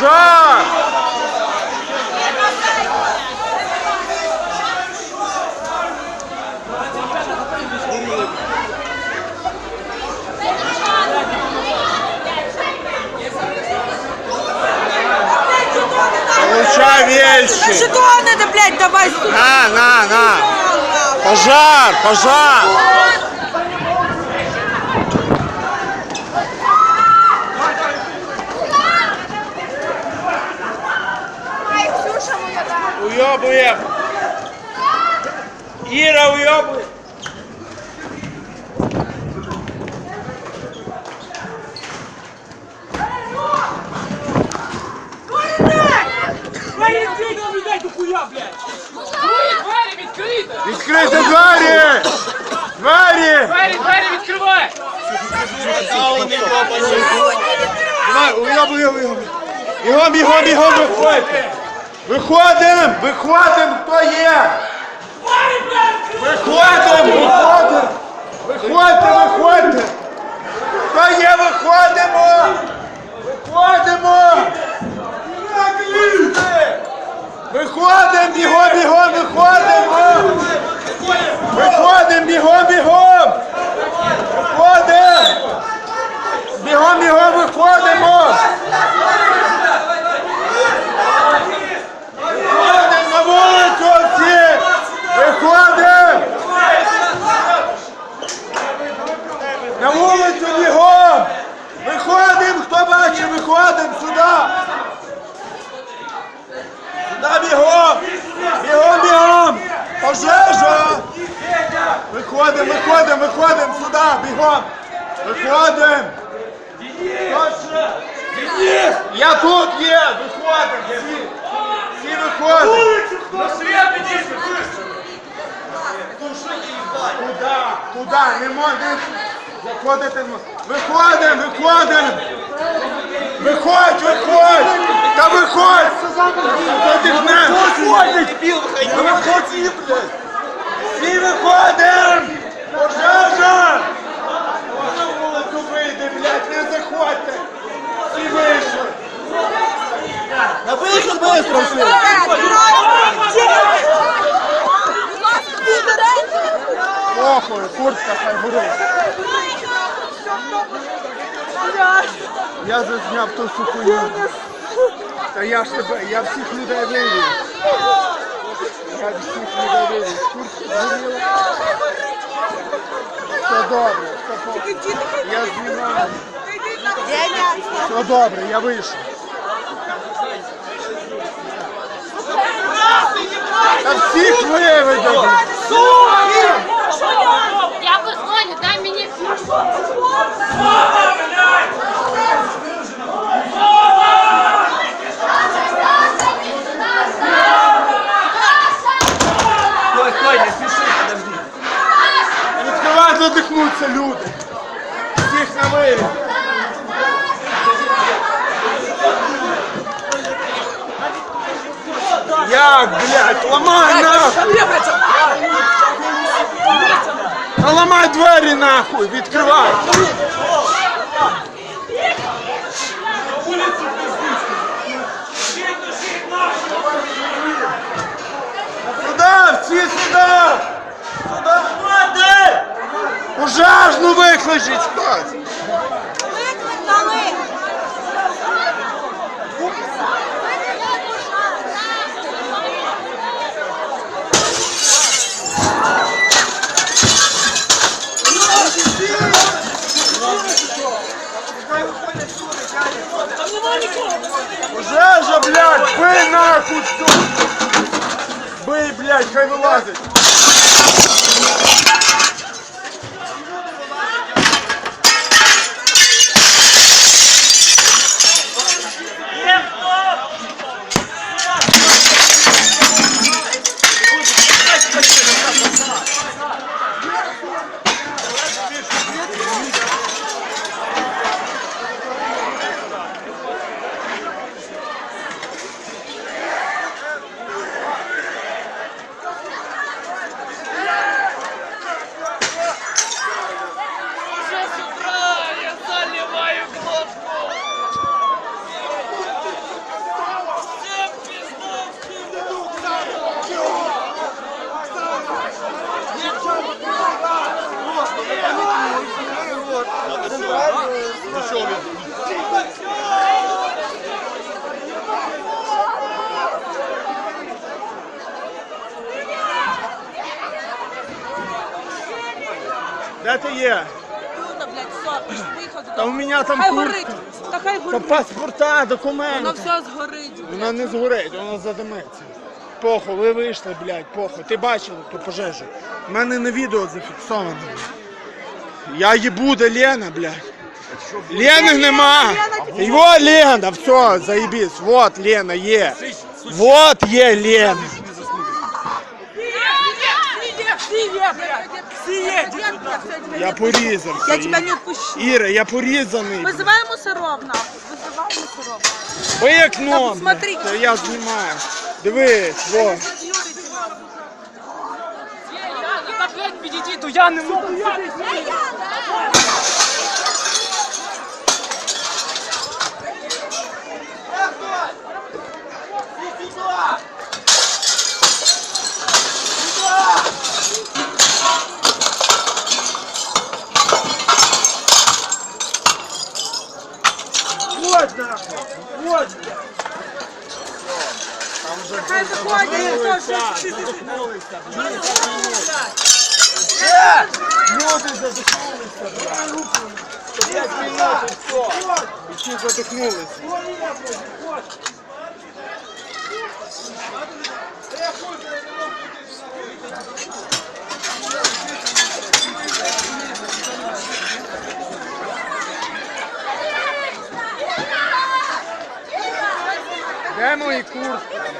Жах! Получай вещи! это блядь, давай! На, на, на! Пожар, пожар! Уйобує. Іра уйобує. Відкрити двері! Двері! Двері, двері відкривай! Давай, уйобує, уйобує. Бігом, бігом, бігом, виходьте. Виходимо, виходимо, хто є? Виходимо, виходимо. Виходьте, виходьте. Хто є, виходимо. Виходимо. Виходимо, бігом, бігом, виходимо. Виходимо, бігом, бігом. Виходимо. Бігом, бігом, виходимо. Виходимо на вулицю всі. Виходимо. На вулицю бігом. Виходимо, хто бачить, виходимо сюди. Сюди бігом. Бігом, бігом. Пожежа. Виходимо, виходимо, виходимо сюди, бігом. Виходимо. Я тут є, виходимо. Всі, всі виходимо. На світ підійшли! Туди, туди, не можна заходити. Виходимо, виходимо. Виходь, виходь. Та виходь. Та виходь, всі, блядь. Всі виходимо. Пожежа. Можна в вулицю вийде, блядь, не заходьте. Всі вийшли. На быстро всі. Похуй, куртка хай горить. Я зазняв ту сухую. Та я ж тебе, я всіх людей вивів. Я всіх людей вивів. Куртка горіла. Все все добре. Я знімаю. Все добре, я вийшов. Та всіх виведемо. Я позвоню, дай мені. Стой, стой, не подожди. Задихнуться люди. Всіх на вивід. Як, блядь, ламай нахуй! Та ламай двері нахуй, відкривай! Сюди, всі сюди! Сюди! Пожежну викличіть хтось! Пожежа, блядь, бий нахуй сука! Бий, блядь, хай вилазить! Де ти є? Юна, блядь, все, виїхав Та у мене там Хай куртка. горить, та хай Та горить. паспорта, Воно документи. все згорить. Вона не згорить, вона задимиться. Похуй, ви вийшли, блядь, похуй. Ти бачила ту пожежу. У мене на відео зафіксовано. Я їбу, де Лена, блядь. Лени нема. Його Лена, все, заебись. Вот Лена є. Вот є Лена. Я порізався. Я тебя не отпущу. Іра, я порізаний. Вызывай мусоров, нахуй. Вызывай мусоров. Ви окном. Та смотри. Та я знімаю. Дивись, во. Надо опять підійти, то я не можу. Вот Люди задихнулися. По п'ять минут і все. І всі задихнулися. Де мої куртки.